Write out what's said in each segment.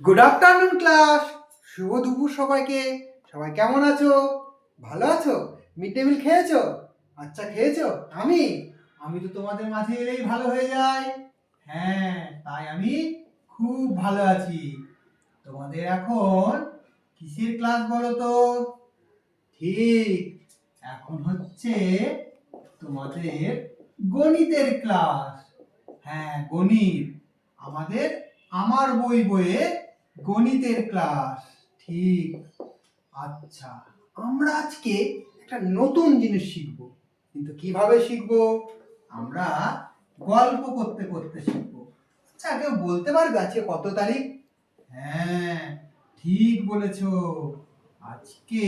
Good afternoon class শুভ দুপুর সবাইকে। সবাই কেমন আছো? ভালো আছো? মিড ডে মিল খেয়েছো? আচ্ছা খেয়েছো? আমি? আমি তো তোমাদের মাঝে এলেই ভালো হয়ে যাই। হ্যাঁ তাই আমি খুব ভালো আছি। তোমাদের এখন কিসের ক্লাস বলো তো? ঠিক, এখন হচ্ছে তোমাদের গণিতের ক্লাস হ্যাঁ গণিত। আমাদের আমার বই বইয়ে গণিতের ক্লাস ঠিক। আচ্ছা আমরা আজকে একটা নতুন জিনিস শিখব। কিন্তু কীভাবে শিখব? আমরা গল্প করতে করতে শিখব। আচ্ছা কেউ বলতে পারবে আজকে কত তারিখ? হ্যাঁ ঠিক বলেছ। আজকে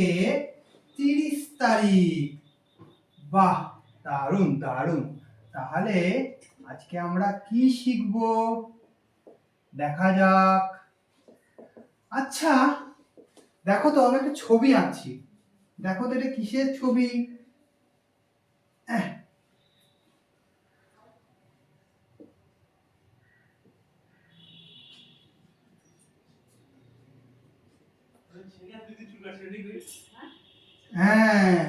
তিরিশ তারিখ। বাহ, দারুণ দারুণ। তাহলে আজকে আমরা কি শিখব? দেখা যাক। আচ্ছা দেখো তো, আমি একটা ছবি আঁকছি। দেখো তো এটা কিসের ছবি? হ্যাঁ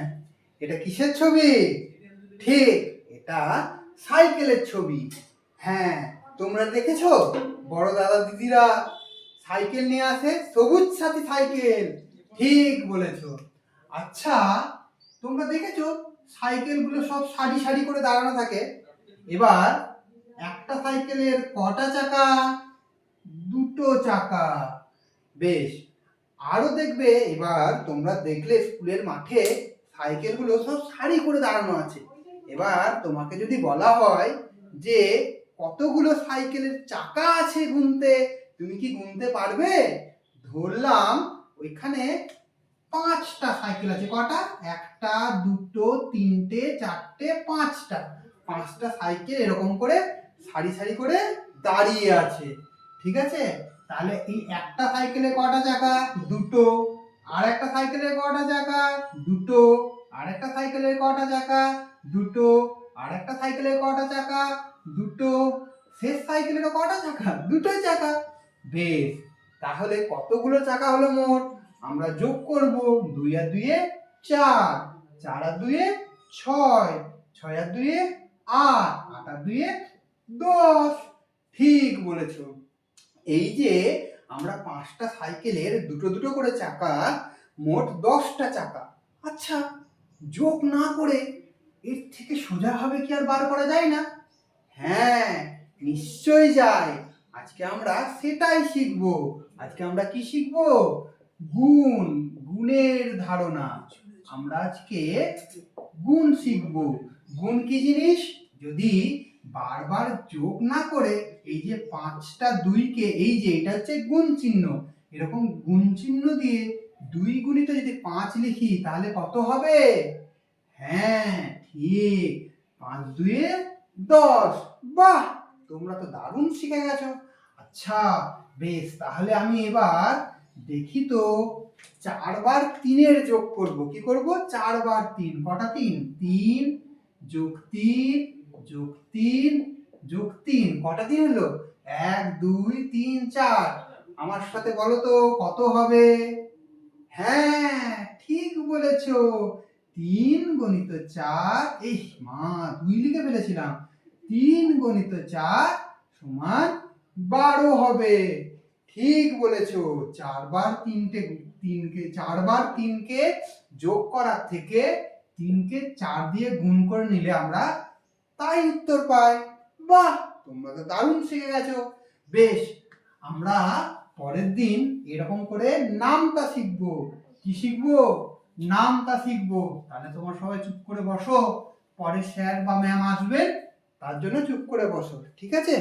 এটা কিসের ছবি? ঠিক, এটা সাইকেলের ছবি। হ্যাঁ তোমরা দেখেছ? বড় দাদা দিদিরা সাইকেল নিয়ে আসে, সবুজ সাথী সাইকেল। ঠিক বলেছ। আচ্ছা তোমরা দেখেছ, সাইকেলগুলো সব সারি সারি করে দাঁড়ানো থাকে। এবার একটা সাইকেলের কটা চাকা? দুটো চাকা। বেশ, আরও দেখবে, এবার তোমরা দেখলে স্কুলের মাঠে সাইকেলগুলো সব সারি করে দাঁড়ানো আছে। এবার তোমাকে যদি বলা হয় যে, কতগুলো সাইকেলের চাকা আছে গুনতে তুমি কি গুনতে পারবে? ধরলাম ওইখানে পাঁচটা সাইকেল আছে। কটা? একটা, দুটো, তিনটে, চারটে, পাঁচটা। পাঁচটা সাইকেল এরকম করে সারি সারি করে দাঁড়িয়ে আছে। ঠিক আছে? তাহলে এই একটা সাইকেলে কটা চাকা? দুটো। আর একটা সাইকেলের কটা চাকা? দুটো। আর একটা সাইকেলের কটা চাকা? দুটো। আর একটা সাইকেলের কটা চাকা? দুটো। শেষ সাইকেলেরও কটা চাকা? দুটোই চাকা। বেশ, তাহলে কতগুলো চাকা হলো মোট? আমরা যোগ করব দুই আর দুইয়ে চার চার আর দুইয়ে ছয় ছয় আর দুইয়ে আট আট আর দুইয়ে দশ। ঠিক বলেছ। এই যে আমরা পাঁচটা সাইকেলের দুটো দুটো করে চাকা, মোট দশটা চাকা। আচ্ছা যোগ না করে এর থেকে সোজাভাবে কি আর বার করা যায় না? হ্যাঁ নিশ্চয়ই যায়। আজকে আমরা সেটাই শিখব। আজকে আমরা কি শিখব? গুণ, গুণের ধারণা। আমরা আজকে গুণ শিখব। গুণ কি জিনিস? যদি বারবার যোগ না করে এই যে পাঁচটা দুইকে, এই যে এটা হচ্ছে গুণ চিহ্ন। এরকম গুণ চিহ্ন দিয়ে দুই গুণিত যদি পাঁচ লিখি, তাহলে কত হবে? হ্যাঁ ঠিক। পাঁচ দুয়ে দশ। বাহ! তোমরা তো দারুণ শিখে গেছো। আচ্ছা বেশ, তাহলে আমি এবার দেখি তো চারবার তিনের যোগ করব। কি করব? চারবার তিন, কটা তিন? তিন যোগ তিন যোগ তিন যোগ তিন। কটা তিন হলো? এক, দুই, তিন, চার। আমার সাথে বলো তো, কত হবে? হ্যাঁ ঠিক বলেছ। তিন গণিত চার এই মা, দুই লিখে ফেলেছিলাম। তিন গণিত চার সমান বারো হবে। ঠিক বলেছ, চারবার তিনটে, তিনকে, চারবার তিনকে যোগ করার থেকে তিনকে চার দিয়ে গুণ করে নিলে আমরা তাই উত্তর পাই। বাহ, তোমরা তো দারুণ শিখে গেছো। বেশ, আমরা পরের দিন এরকম করে নামটা শিখব। কি শিখব? নামটা শিখব। তাহলে তোমার সবাই চুপ করে বসো। পরে স্যার বা ম্যাম আসবেন। তার জন্য চুপ করে বসো ঠিক আছে?